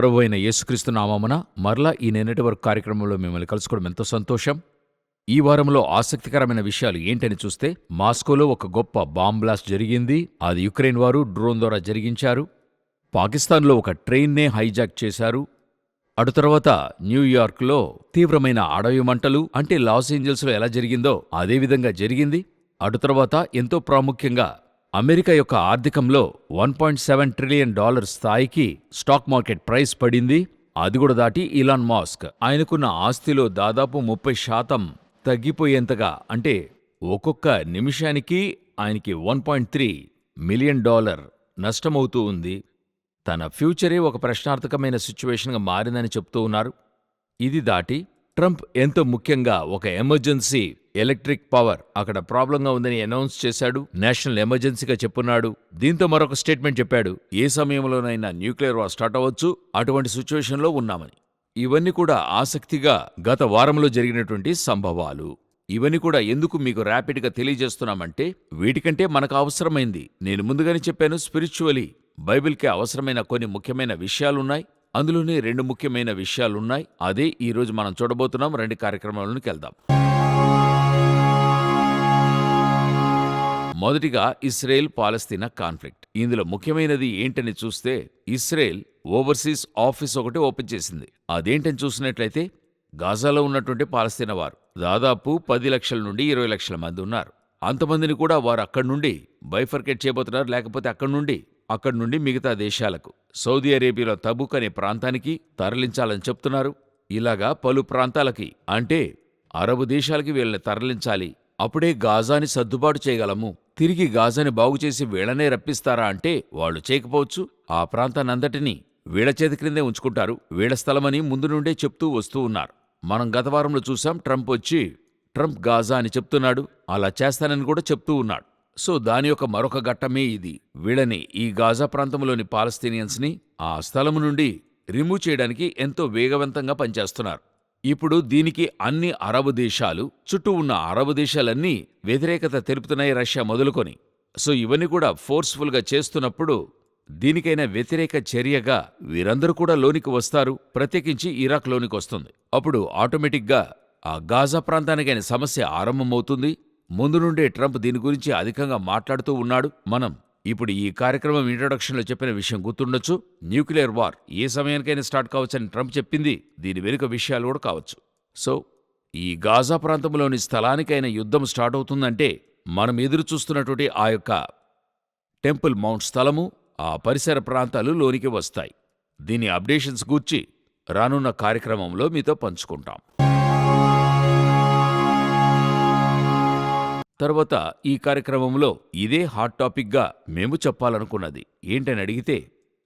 ప్రభు అయిన యేసుక్రీస్తు నామమున మరలా ఈ నిన్నటి వరకు కార్యక్రమంలో మిమ్మల్ని కలుసుకోవడం ఎంతో సంతోషం. ఈ వారంలో ఆసక్తికరమైన విషయాలు ఏంటని చూస్తే మాస్కోలో ఒక గొప్ప బాంబ్ బ్లాస్ట్ జరిగింది. అది యుక్రెయిన్ వారు డ్రోన్ ద్వారా జరిగించారు. పాకిస్తాన్లో ఒక ట్రైన్నే హైజాక్ చేశారు. అటు తర్వాత న్యూయార్క్లో తీవ్రమైన అడవి మంటలు అంటే లాస్ ఏంజల్స్లో ఎలా జరిగిందో అదేవిధంగా జరిగింది. అటు తర్వాత ఎంతో ప్రాముఖ్యంగా అమెరికా యొక్క ఆర్థికంలో one point seven trillion dollar స్థాయికి స్టాక్ మార్కెట్ ప్రైస్ పడింది. అది కూడా దాటి ఇలాన్ మాస్క్ ఆయనకున్న ఆస్తిలో దాదాపు ముప్పై శాతం తగ్గిపోయేంతగా అంటే ఒక్కొక్క నిమిషానికి ఆయనకి one point three million dollar నష్టమవుతూ ఉంది. తన ఫ్యూచరే ఒక ప్రశ్నార్థకమైన సిచ్యువేషన్గా మారిందని చెప్తూ ఉన్నారు. ఇది దాటి ట్రంప్ ఎంతో ముఖ్యంగా ఒక ఎమర్జెన్సీ ఎలక్ట్రిక్ పవర్ అక్కడ ప్రాబ్లంగా ఉందని అనౌన్స్ చేశాడు. నేషనల్ ఎమర్జెన్సీగా చెప్పున్నాడు. దీంతో మరొక స్టేట్మెంట్ చెప్పాడు. ఏ సమయంలోనైనా న్యూక్లియర్ వార్ స్టార్ట్ అవ్వచ్చు. అటువంటి సిచ్యువేషన్లో ఉన్నామని. ఇవన్నీ కూడా ఆసక్తిగా గత వారంలో జరిగినటువంటి సంభవాలు. ఇవన్నీ కూడా ఎందుకు మీకు ర్యాపిడ్గా తెలియజేస్తున్నామంటే వీటికంటే మనకు అవసరమైంది. నేను ముందుగానే చెప్పాను స్పిరిచువలీ బైబిల్కి అవసరమైన కొన్ని ముఖ్యమైన విషయాలున్నాయి. అందులోనే రెండు ముఖ్యమైన విషయాలున్నాయి. అదే ఈరోజు మనం చూడబోతున్నాం. రెండు కార్యక్రమాలకు వెళ్దాం. మొదటిగా ఇస్రాయేల్ పాలస్తీనా కాన్ఫ్లిక్ట్. ఇందులో ముఖ్యమైనది ఏంటని చూస్తే ఇస్రాయేల్ ఓవర్సీస్ ఆఫీస్ ఒకటి ఓపెన్ చేసింది. అదేంటని చూసినట్లయితే గాజాలో ఉన్నటువంటి పాలస్తీనా వారు దాదాపు పది లక్షల నుండి ఇరవై లక్షల మంది ఉన్నారు. అంతమందిని కూడా వారు అక్కడి నుండి బైఫర్కేట్ చేయబోతున్నారు లేకపోతే అక్కడి నుండి అక్కడి నుండి మిగతా దేశాలకు. సౌదీ అరేబియాలో తబుక్ అనే ప్రాంతానికి తరలించాలని చెప్తున్నారు. ఇలాగా పలు ప్రాంతాలకి అంటే అరబు దేశాలకి వీళ్ళని తరలించాలి. అప్పుడే గాజాని సర్దుబాటు చేయగలము. తిరిగి గాజాని బాగుచేసి వీళ్ళనే రప్పిస్తారా అంటే వాళ్ళు చేయకపోవచ్చు. ఆ ప్రాంతాన్నంతటినీ వీళ్ళ చేతి క్రిందే ఉంచుకుంటారు. వీళ్ళ స్థలమని ముందు నుండే చెప్తూ వస్తూ ఉన్నారు. మనం గత వారంలో చూసాం ట్రంప్ వచ్చి ట్రంప్ గాజా అని చెప్తున్నాడు. అలా చేస్తానని కూడా చెప్తూ ఉన్నాడు. సో దాని యొక్క మరొక ఘట్టమే ఇది. వీళ్ళని ఈ గాజా ప్రాంతంలోని పాలస్తీనియన్స్ని ఆ స్థలము నుండి రిమూవ్ చేయడానికి ఎంతో వేగవంతంగా పనిచేస్తున్నారు. ఇప్పుడు దీనికి అన్ని అరబు దేశాలు చుట్టూ ఉన్న అరబు దేశాలన్నీ వ్యతిరేకత తెలుపుతున్నాయి రష్యా మొదలుకొని. సో ఇవన్నీ కూడా ఫోర్స్ఫుల్గా చేస్తున్నప్పుడు దీనికైనా వ్యతిరేక చర్యగా వీరందరూ కూడా లోనికి వస్తారు ప్రత్యేకించి ఇరాక్ లోనికి వస్తుంది. అప్పుడు ఆటోమేటిక్గా ఆ గాజా ప్రాంతానికైన సమస్య ఆరంభమవుతుంది. ముందు నుండే ట్రంప్ దీని గురించి అధికంగా మాట్లాడుతూ ఉన్నాడు. మనం ఇప్పుడు ఈ కార్యక్రమం ఇంట్రొడక్షన్లో చెప్పిన విషయం గుర్తుండొచ్చు. న్యూక్లియర్ వార్ ఏ సమయానికైనా స్టార్ట్ కావచ్చని ట్రంప్ చెప్పింది. దీని వెనుక విషయాలు కూడా కావచ్చు. సో ఈ గాజా ప్రాంతంలోని స్థలానికైన యుద్ధం స్టార్ట్ అవుతుందంటే మనం ఎదురు చూస్తున్నటువంటి ఆ యొక్క టెంపుల్ మౌంట్ స్థలము ఆ పరిసర ప్రాంతాలు లోనికి వస్తాయి. దీని అప్డేషన్స్ గూర్చి రానున్న కార్యక్రమంలో మీతో పంచుకుంటాం. తర్వాత ఈ కార్యక్రమంలో ఇదే హాట్ టాపిక్గా మేము చెప్పాలనుకున్నది. ఏంటని అడిగితే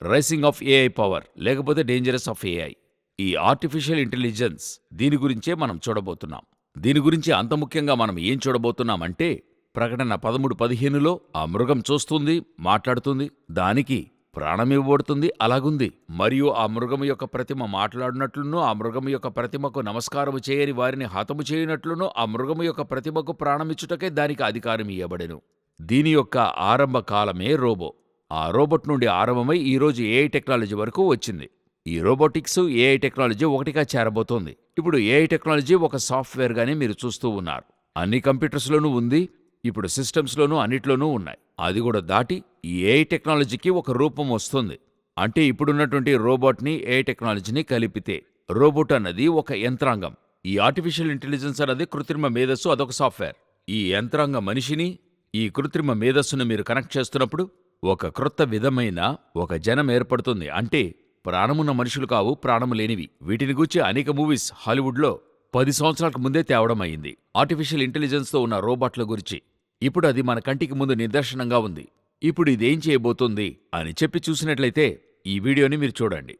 రైసింగ్ ఆఫ్ ఏఐ పవర్ లేకపోతే డేంజరస్ ఆఫ్ ఏఐ. ఈ ఆర్టిఫిషియల్ ఇంటెలిజెన్స్ దీని గురించే మనం చూడబోతున్నాం. దీని గురించి అంత ముఖ్యంగా మనం ఏం చూడబోతున్నామంటే ప్రకటన పదమూడు పదిహేనులో ఆ మృగం చూస్తుంది మాట్లాడుతుంది దానికి ప్రాణమివ్వబడుతుంది అలాగుంది. మరియు ఆ మృగము యొక్క ప్రతిమ మాట్లాడినట్లునూ ఆ మృగము యొక్క ప్రతిమకు నమస్కారము చేయని వారిని హతము చేయనట్లును ఆ మృగము యొక్క ప్రతిమకు ప్రాణమిచ్చుటకే దానికి అధికారం ఇయ్యబడెను. దీని యొక్క ఆరంభ కాలమే రోబో. ఆ రోబోట్ నుండి ఆరంభమై ఈరోజు ఏఐ టెక్నాలజీ వరకు వచ్చింది. ఈ రోబోటిక్స్ ఏఐ టెక్నాలజీ ఒకటిగా చేరబోతోంది. ఇప్పుడు ఏఐ టెక్నాలజీ ఒక సాఫ్ట్వేర్గానే మీరు చూస్తూ ఉన్నారు. అన్ని కంప్యూటర్స్లోనూ ఉంది ఇప్పుడు సిస్టమ్స్లోనూ అన్నిట్లోనూ ఉన్నాయి. అది కూడా దాటి ఈ ఏఐ టెక్నాలజీకి ఒక రూపం వస్తుంది. అంటే ఇప్పుడున్నటువంటి రోబోట్ని ఏఐ టెక్నాలజీని కలిపితే రోబోట్ అన్నది ఒక యంత్రాంగం. ఈ ఆర్టిఫిషియల్ ఇంటెలిజెన్స్ అన్నది కృత్రిమ మేధస్సు అదొక సాఫ్ట్వేర్. ఈ యంత్రాంగ మనిషిని ఈ కృత్రిమ మేధస్సును మీరు కనెక్ట్ చేస్తున్నప్పుడు ఒక క్రొత్త విధమైన ఒక జనం ఏర్పడుతుంది. అంటే ప్రాణమున్న మనుషులు కావు ప్రాణము లేనివి. వీటిని గూర్చి అనేక మూవీస్ హాలీవుడ్లో పది సంవత్సరాలకు ముందే తేవడం అయింది. ఆర్టిఫిషియల్ ఇంటెలిజెన్స్తో ఉన్న రోబోట్ల గురించి ఇప్పుడు అది మన కంటికి ముందు నిదర్శనంగా ఉంది ఇప్పుడు ఇదేం చేయబోతుంది అని చెప్పి చూసినట్లయితే ఈ వీడియోని మీరు చూడండి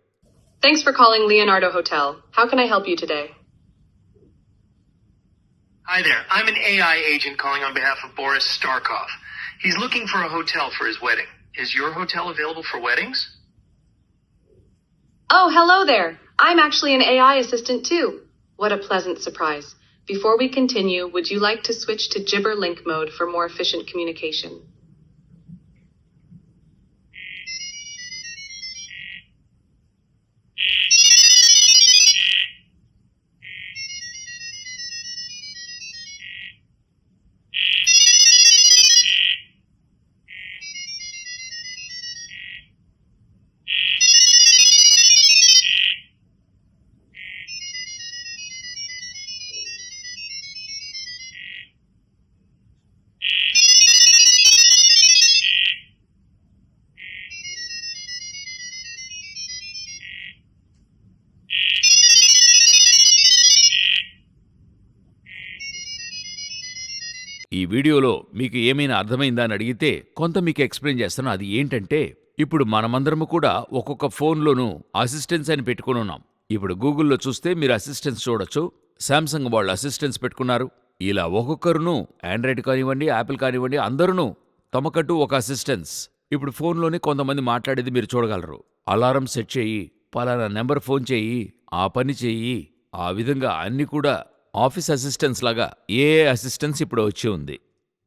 Thanks for calling Leonardo Hotel. How can I help you today? Hi there. I'm an AI agent calling on behalf of Boris Starkov. He's looking for a hotel for his wedding. Is your hotel available for weddings? Oh, hello there. I'm actually an AI assistant too. What a pleasant surprise. Before we continue, would you like to switch to Gibber Link mode for more efficient communication? ఈ వీడియోలో మీకు ఏమైనా అర్థమైందా అని అడిగితే కొంత మీకు explain చేస్తాను. అది ఏంటంటే ఇప్పుడు మనమందరము కూడా ఒక్కొక్క ఫోన్లోనూ అసిస్టెన్స్ అని పెట్టుకుని ఉన్నాం. ఇప్పుడు గూగుల్లో చూస్తే మీరు అసిస్టెన్స్ చూడొచ్చు. శాంసంగ్ వాళ్ళు అసిస్టెన్స్ పెట్టుకున్నారు. ఇలా ఒక్కొక్కరును ఆండ్రాయిడ్ కానివ్వండి యాపిల్ కానివ్వండి అందరూ తమకట్టు ఒక అసిస్టెన్స్. ఇప్పుడు ఫోన్లోనే కొంతమంది మాట్లాడేది మీరు చూడగలరు. అలారం సెట్ చేయి పలానా నెంబర్ ఫోన్ చేయి ఆ పని చెయ్యి ఆ విధంగా అన్ని కూడా ఆఫీస్ అసిస్టెన్స్ లాగా ఏ అసిస్టెన్స్ ఇప్పుడు వచ్చి ఉంది?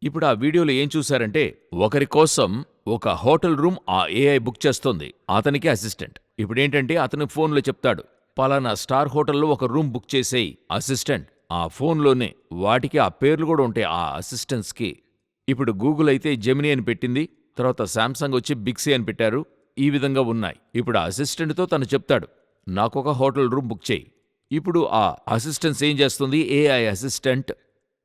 ఇప్పుడు ఆ వీడియోలో ఏం చూశారంటే ఒకరి కోసం ఒక హోటల్ రూమ్ ఆ ఏఐ బుక్ చేస్తోంది అతనికి అసిస్టెంట్. ఇప్పుడేంటంటే అతను ఫోన్లో చెప్తాడు పలానా స్టార్ హోటల్లో ఒక రూమ్ బుక్ చేసేయి అసిస్టెంట్. ఆ ఫోన్లోనే వాటికి ఆ పేర్లు కూడా ఉంటాయి ఆ అసిస్టెంట్స్కి. ఇప్పుడు గూగుల్ అయితే జెమిని అని పెట్టింది తర్వాత శాంసంగ్ వచ్చి బిక్సీ అని పెట్టారు ఈ విధంగా ఉన్నాయి. ఇప్పుడు ఆ అసిస్టెంట్తో తను చెప్తాడు నాకొక హోటల్ రూమ్ బుక్ చేయి. ఇప్పుడు ఆ అసిస్టెన్స్ ఏం చేస్తుంది? ఏఐ అసిస్టెంట్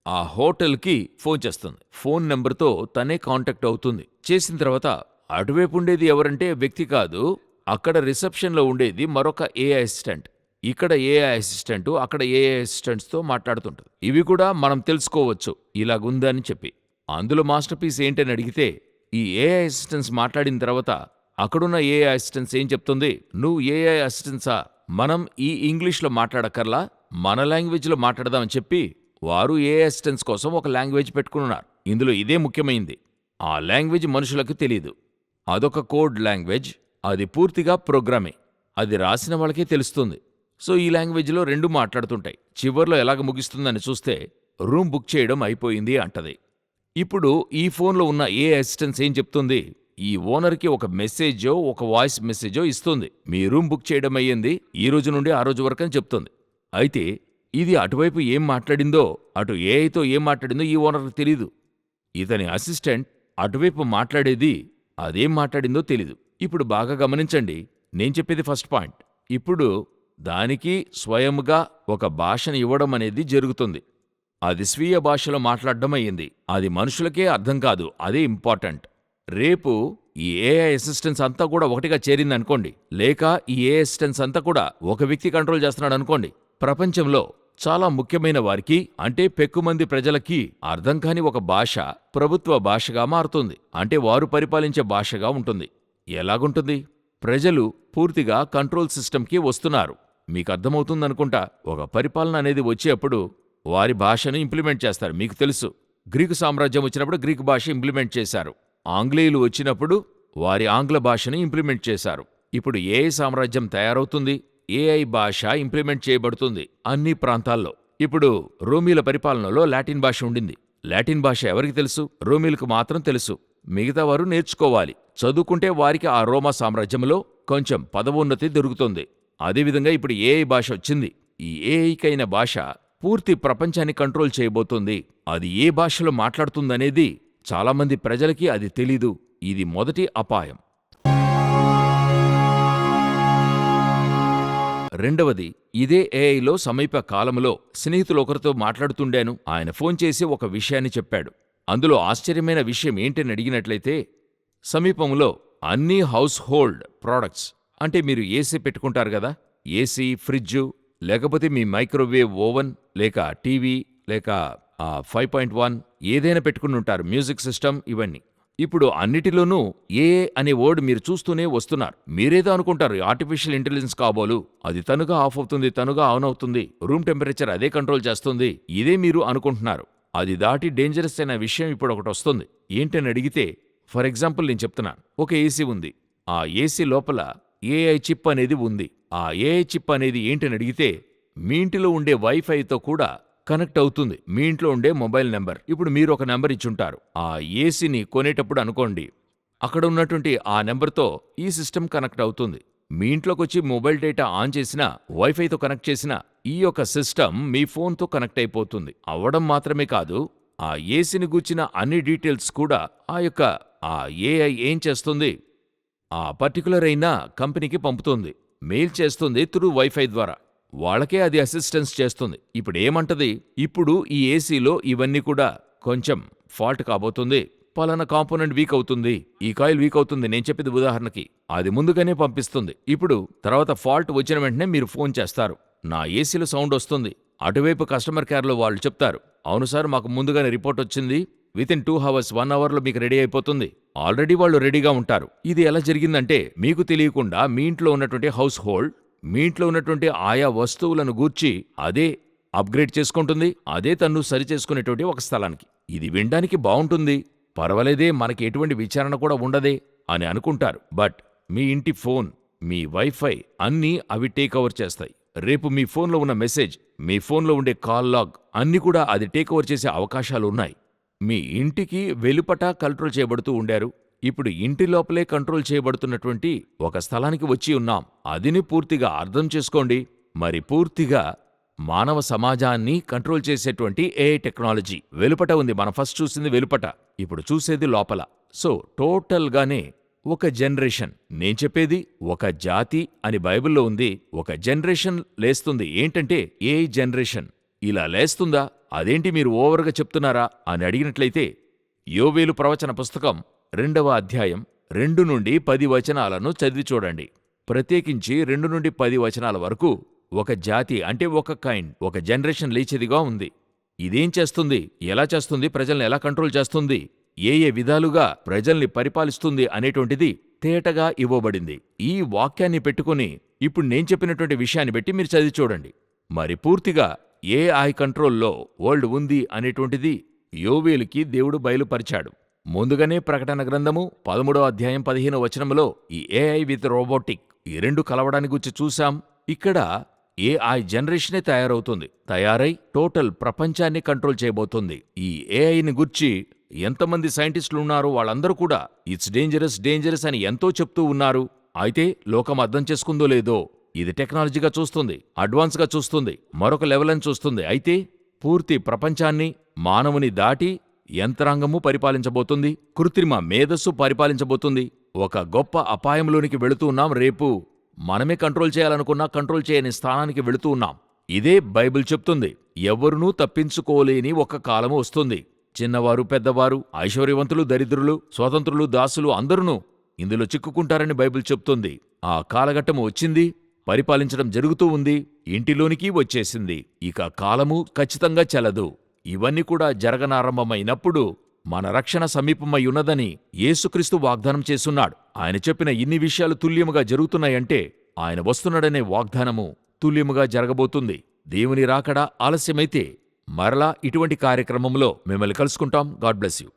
ఆ హోటల్కి ఫోన్ చేస్తుంది. ఫోన్ నెంబర్తో తనే కాంటాక్ట్ అవుతుంది. చేసిన తర్వాత అటువైపు ఉండేది ఎవరంటే వ్యక్తి కాదు అక్కడ రిసెప్షన్లో ఉండేది మరొక ఏఐ అసిస్టెంట్ ఇక్కడ ఏఐ అసిస్టెంట్ అక్కడ ఏఐ అసిస్టెంట్స్తో మాట్లాడుతుంటుంది. ఇవి కూడా మనం తెలుసుకోవచ్చు. ఇలాగుందని చెప్పి. అందులో మాస్టర్ పీస్ ఏంటని అడిగితే ఈ ఏఐ అసిస్టెంట్స్ మాట్లాడిన తర్వాత అక్కడున్న ఏఐ అసిస్టెంట్స్ ఏం చెప్తుంది? నువ్వు ఏఐ అసిస్టెంట్సా మనం ఈ ఇంగ్లీష్లో మాట్లాడక్కర్లా మన లాంగ్వేజ్లో మాట్లాడదామని చెప్పి వారు ఏ అసిస్టెన్స్ కోసం ఒక లాంగ్వేజ్ పెట్టుకున్నారు ఇందులో ఇదే ముఖ్యమైంది. ఆ లాంగ్వేజ్ మనుషులకు తెలియదు అదొక కోడ్ లాంగ్వేజ్ అది పూర్తిగా ప్రోగ్రామే. అది రాసిన వాళ్ళకే తెలుస్తుంది. సో ఈ లాంగ్వేజ్లో రెండు మాట్లాడుతుంటాయి. చివర్లో ఎలాగ ముగిస్తుందని చూస్తే రూమ్ బుక్ చేయడం అయిపోయింది అంటది. ఇప్పుడు ఈ ఫోన్లో ఉన్న ఏ అసిస్టెన్స్ ఏం చెప్తుంది? ఈ ఓనర్కి ఒక మెసేజో ఒక వాయిస్ మెసేజో ఇస్తుంది. మీ రూమ్ బుక్ చేయడం అయ్యింది. ఈ రోజు నుండి ఆ రోజు వరకు అని చెప్తుంది. అయితే ఇది అటువైపు ఏం మాట్లాడిందో అటు ఏఐతో ఏం మాట్లాడిందో ఈ ఓనర్కి తెలీదు. ఇతని అసిస్టెంట్ అటువైపు మాట్లాడేది అదేం మాట్లాడిందో తెలీదు. ఇప్పుడు బాగా గమనించండి. నేను చెప్పేది ఫస్ట్ పాయింట్. ఇప్పుడు దానికి స్వయముగా ఒక భాషను ఇవ్వడం అనేది జరుగుతుంది. అది స్వీయ భాషలో మాట్లాడడం అయ్యింది. అది మనుషులకే అర్థం కాదు. అదే ఇంపార్టెంట్. రేపు ఈ ఏఐ అసిస్టెన్స్ అంతా కూడా ఒకటిగా చేరింది అనుకోండి లేక ఈ ఏ అసిస్టెన్స్ అంతా కూడా ఒక వ్యక్తి కంట్రోల్ చేస్తున్నాడు అనుకోండి ప్రపంచంలో చాలా ముఖ్యమైన వారికి అంటే పెక్కుమంది ప్రజలకి అర్థం కాని ఒక భాష ప్రభుత్వ భాషగా మారుతుంది. అంటే వారు పరిపాలించే భాషగా ఉంటుంది. ఎలాగుంటుంది? ప్రజలు పూర్తిగా కంట్రోల్ సిస్టమ్కి వస్తున్నారు. మీకు అర్థమవుతుందనుకుంటా ఒక పరిపాలన అనేది వచ్చేప్పుడు వారి భాషను ఇంప్లిమెంట్ చేస్తారు. మీకు తెలుసు. గ్రీకు సామ్రాజ్యం వచ్చినప్పుడు గ్రీకు భాష ఇంప్లిమెంట్ చేశారు. ఆంగ్లేయులు వచ్చినప్పుడు వారి ఆంగ్ల భాషను ఇంప్లిమెంట్ చేశారు. ఇప్పుడు ఏఐ సామ్రాజ్యం తయారవుతుంది? ఏఐ భాష ఇంప్లిమెంట్ చేయబడుతుంది? అన్ని ప్రాంతాల్లో. ఇప్పుడు రోమీల పరిపాలనలో లాటిన్ భాష ఉండింది. లాటిన్ భాష ఎవరికి తెలుసు? రోమీలకు మాత్రం తెలుసు. మిగతా వారు నేర్చుకోవాలి. చదువుకుంటే వారికి ఆ రోమా సామ్రాజ్యంలో కొంచెం పదవోన్నతి దొరుకుతుంది. అదేవిధంగా ఇప్పుడు ఏఐ భాష వచ్చింది? ఈ ఏఐకైన భాష పూర్తి ప్రపంచాన్ని కంట్రోల్ చేయబోతోంది. అది ఏ భాషలో మాట్లాడుతుందనేది చాలామంది ప్రజలకి అది తెలీదు. ఇది మొదటి అపాయం. రెండవది ఇదే ఏఐలో సమీప కాలంలో స్నేహితులొకరితో మాట్లాడుతుండాను. ఆయన ఫోన్ చేసి ఒక విషయాన్ని చెప్పాడు. అందులో ఆశ్చర్యమైన విషయం ఏంటని అడిగినట్లయితే సమీపంలో అన్ని హౌస్ హోల్డ్ ప్రోడక్ట్స్ అంటే మీరు ఏసీ పెట్టుకుంటారు కదా ఏసీ ఫ్రిడ్జు లేకపోతే మీ మైక్రోవేవ్ ఓవెన్ లేక టీవీ లేక ఫైవ్ పాయింట్ వన్ ఏదైనా పెట్టుకుని ఉంటారు. మ్యూజిక్ సిస్టమ్ ఇవన్నీ. ఇప్పుడు అన్నిటిలోనూ ఏ అనే వర్డ్ మీరు చూస్తూనే వస్తున్నారు. మీరేదో అనుకుంటారు ఆర్టిఫిషియల్ ఇంటెలిజెన్స్ కాబోలు అది తనుగా ఆఫ్ అవుతుంది తనుగా ఆన్ అవుతుంది రూమ్ టెంపరేచర్ అదే కంట్రోల్ చేస్తుంది ఇదే మీరు అనుకుంటున్నారు. అది దాటి డేంజరస్ అయిన విషయం ఇప్పుడు ఒకటి వస్తుంది. ఏంటని అడిగితే ఫర్ ఎగ్జాంపుల్ నేను చెప్తున్నాను. ఒక ఏసీ ఉంది. ఆ ఏసీ లోపల ఏఐ చిప్ అనేది ఉంది. ఆ ఏఐ చిప్ అనేది ఏంటని అడిగితే మీ ఇంటిలో ఉండే వైఫైతో కూడా కనెక్ట్ అవుతుంది. మీ ఇంట్లో ఉండే మొబైల్ నెంబర్. ఇప్పుడు మీరు ఒక నెంబర్ ఇచ్చుంటారు. ఆ ఏసీని కొనేటప్పుడు అనుకోండి. అక్కడ ఉన్నటువంటి ఆ నెంబర్తో ఈ సిస్టమ్ కనెక్ట్ అవుతుంది. మీ ఇంట్లోకి వచ్చి మొబైల్ డేటా ఆన్ చేసినా వైఫైతో కనెక్ట్ చేసినా ఈ యొక్క సిస్టమ్ మీ ఫోన్తో కనెక్ట్ అయిపోతుంది. అవ్వడం మాత్రమే కాదు ఆ ఏసీని గూర్చిన అన్ని డీటెయిల్స్ కూడా ఆ యొక్క ఆ ఏఐ ఏం చేస్తుంది? ఆ పర్టికులర్ అయిన కంపెనీకి పంపుతుంది. మెయిల్ చేస్తుంది త్రూ వైఫై ద్వారా. వాళ్ళకే అది అసిస్టెన్స్ చేస్తుంది. ఇప్పుడు ఏమంటది ఇప్పుడు ఈ ఏసీలో ఇవన్నీ కూడా కొంచెం ఫాల్ట్ కాబోతుంది. పలానా కాంపోనెంట్ వీక్ అవుతుంది. ఈ కాయిల్ వీక్ అవుతుంది. నేను చెప్పేది ఉదాహరణకి అది ముందుగానే పంపిస్తుంది. ఇప్పుడు తర్వాత ఫాల్ట్ వచ్చిన వెంటనే మీరు ఫోన్ చేస్తారు. నా ఏసీలో సౌండ్ వస్తుంది. అటువైపు కస్టమర్ కేర్లో వాళ్ళు చెప్తారు. అవును సార్ మాకు ముందుగానే రిపోర్ట్ వచ్చింది. Within two hours one అవర్లో మీకు రెడీ అయిపోతుంది. ఆల్రెడీ వాళ్ళు రెడీగా ఉంటారు. ఇది ఎలా జరిగిందంటే మీకు తెలియకుండా మీ ఇంట్లో ఉన్నటువంటి హౌస్ హోల్డ్ మీ ఇంట్లో ఉన్నటువంటి ఆయా వస్తువులను గూర్చి అదే అప్గ్రేడ్ చేసుకుంటుంది అదే తన్ను సరిచేసుకునేటువంటి ఒక స్థలానికి. ఇది వినడానికి బావుంటుంది. పర్వాలేదే మనకి ఎటువంటి విచారణ కూడా ఉండదే అని అనుకుంటారు. బట్ మీ ఇంటి ఫోన్ మీ వైఫై అన్నీ అవి టేక్ ఓవర్ చేస్తాయి. రేపు మీ ఫోన్లో ఉన్న మెసేజ్ మీ ఫోన్లో ఉండే కాల్ లాగ్ అన్నీ కూడా అది టేక్ ఓవర్ చేసే అవకాశాలు ఉన్నాయి మీ ఇంటికి వెలుపట కంట్రోల్ చేయబడుతూ ఉండారు. ఇప్పుడు ఇంటి లోపలే కంట్రోల్ చేయబడుతున్నటువంటి ఒక స్థలానికి వచ్చి ఉన్నాం. అదిని పూర్తిగా అర్థం చేసుకోండి. మరి పూర్తిగా మానవ సమాజాన్ని కంట్రోల్ చేసేటువంటి ఏఐ టెక్నాలజీ. వెలుపట ఉంది. మనం ఫస్ట్ చూసింది వెలుపట. ఇప్పుడు చూసేది లోపల. సో టోటల్గానే ఒక జనరేషన్. నేను చెప్పేది ఒక జాతి అని బైబిల్లో ఉంది. ఒక జనరేషన్ లేస్తుంది. ఏంటంటే ఏ జనరేషన్. ఇలా లేస్తుందా? అదేంటి మీరు ఓవర్గా చెప్తున్నారా? అని అడిగినట్లయితే యోవేలు ప్రవచన పుస్తకం రెండవ అధ్యాయం రెండు నుండి పది వచనాలను చదివి చూడండి. ప్రత్యేకించి రెండు నుండి పది వచనాల వరకు ఒక జాతి అంటే ఒక కైండ్ ఒక జనరేషన్ లేచేదిగా ఉంది. ఇదేం చేస్తుంది? ఎలా చేస్తుంది? ప్రజల్ని ఎలా కంట్రోల్ చేస్తుంది? ఏ ఏ విధాలుగా ప్రజల్ని పరిపాలిస్తుంది అనేటువంటిది తేటగా ఇవ్వబడింది. ఈ వాక్యాన్ని పెట్టుకుని ఇప్పుడు నేను చెప్పినటువంటి విషయాన్ని బట్టి మీరు చదివి చూడండి. మరి పూర్తిగా ఏఐ కంట్రోల్లో వరల్డ్ ఉంది అనేటువంటిది యోవేలుకి దేవుడు బయలుపరిచాడు. ముందుగానే ప్రకటన గ్రంథము పదమూడో అధ్యాయం పదిహేను వచనములో ఈ ఏఐ విత్ రోబోటిక్ ఈ రెండు కలవడాన్ని గురించి చూశాం. ఇక్కడ ఏఐ జనరేషనే తయారవుతుంది. తయారై టోటల్ ప్రపంచాన్ని కంట్రోల్ చేయబోతుంది. ఈ ఏఐని గుర్చి ఎంతమంది సైంటిస్టులు ఉన్నారో వాళ్ళందరూ కూడా ఇట్స్ డేంజరస్ డేంజరస్ అని ఎంతో చెప్తూ ఉన్నారు. అయితే లోకం అర్థం చేసుకుందో లేదో ఇది టెక్నాలజీగా చూస్తుంది అడ్వాన్స్గా చూస్తుంది మరొక లెవెల్ అని చూస్తుంది. అయితే పూర్తి ప్రపంచాన్ని మానవుని దాటి యంత్రాంగము పరిపాలించబోతుంది కృత్రిమ మేధస్సు పరిపాలించబోతుంది. ఒక గొప్ప అపాయంలోనికి వెళుతూ ఉన్నాం. రేపు మనమే కంట్రోల్ చేయాలనుకున్నా కంట్రోల్ చేయని స్థానానికి వెళుతూ ఉన్నాం. ఇదే బైబిల్ చెప్తుంది. ఎవరునూ తప్పించుకోలేని ఒక కాలము వస్తుంది. చిన్నవారు పెద్దవారు ఐశ్వర్యవంతులు దరిద్రులు స్వతంత్రులు దాసులు అందరూ ఇందులో చిక్కుకుంటారని బైబిల్ చెప్తుంది. ఆ కాలఘట్టము వచ్చింది పరిపాలించడం జరుగుతూ ఉంది ఇంటిలోనికి వచ్చేసింది. ఇక కాలము ఖచ్చితంగా చెలదు ఇవన్నీ కూడా జరగనారంభమైనప్పుడు మన రక్షణ సమీపమై ఉన్నదని యేసుక్రీస్తు వాగ్దానం చేసున్నాడు ఆయన చెప్పిన ఇన్ని విషయాలు తుల్యముగా జరుగుతున్నాయంటే ఆయన వస్తున్నాడనే వాగ్దానము తుల్యముగా జరగబోతుంది. దేవుని రాకడా ఆలస్యమైతే మరలా ఇటువంటి కార్యక్రమంలో మిమ్మల్ని కలుసుకుంటాం. God bless you.